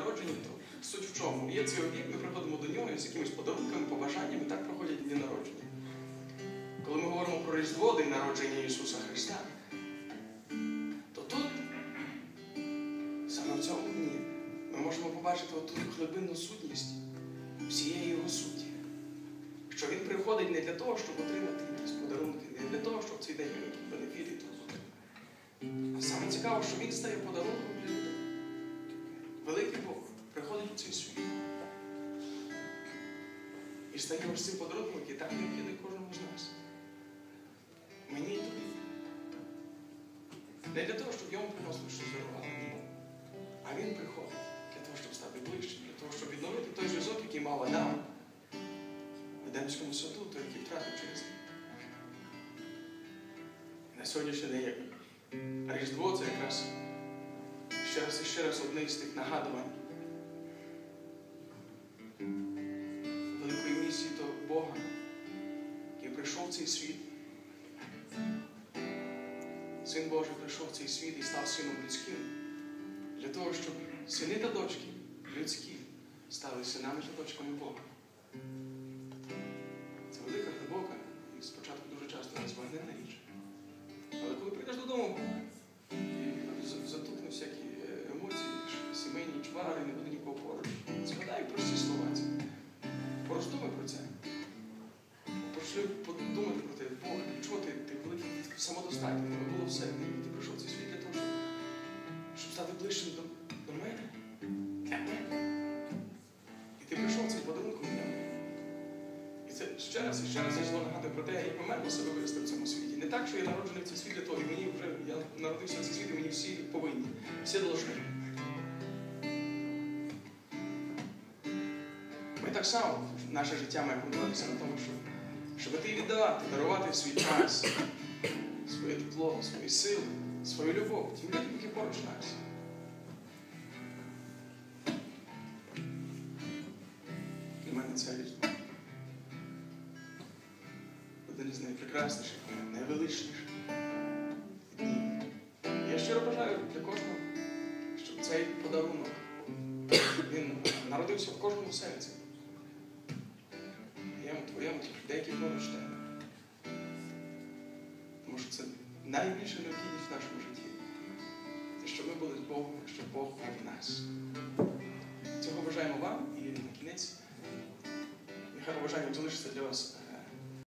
народження, то суть в чому? Є цей об'єкт, ми приходимо до нього з якимись подарунками, побажаннями, і так проходять дні народження. Коли ми говоримо про Різдво, день народження Ісуса Христа, то тут, саме в цьому дні, ми можемо побачити оту глибинну сутність всієї Його суті. Що Він приходить не для того, щоб отримати якісь подарунки, не для того, щоб цей день бенефіти тут. А саме цікаво, що він стає подарунком для. Великий Бог приходить у цей світ. І стає ось цим подарунком, який так необхідний кожному з нас. Мені і тобі. Не для того, щоб йому приносили щось дарували. А він приходить для того, щоб стати ближчим, для того, щоб відновити той зв'язок, який мав Адам в Едемському саду, той, який втратив через рік. На сьогоднішній день Різдво це якраз ще раз і ще раз одне з тих нагадувань великої місії того Бога, який прийшов в цей світ. Син Божий прийшов в цей світ і став сином людським для того, щоб сини та дочки людські стали синами та дочками Бога. Великий самодостатній, тебе було все, ти, ти прийшов цей світ для того, щоб, стати ближчим до, до мене. І ти прийшов цим подарунком для мене. І це ще раз і ще раз знову нагадую про те, як маємо себе вести в цьому світі. Не так, що я народжений в цей світ для того, і мені вже я народився в цей світ, і мені всі повинні. Всі должны. Ми так само, наше життя має будуватися на тому, щоб, щоб ти віддавати, дарувати свій час, тепло, свої сили, свою любов, тим людям, які поруч нас. Для мене це різдво. Один із найпрекрасніших, найвеличніших днів. Я щиро бажаю для кожного, щоб цей подарунок він народився в кожному серці. Моєму, твоєму, деяких поруч найбільша необхідність в нашому житті. Це щоб ми були з Богом, щоб Бог був в нас. Цього бажаємо вам і на кінець. Нехай бажанням залишиться для вас е,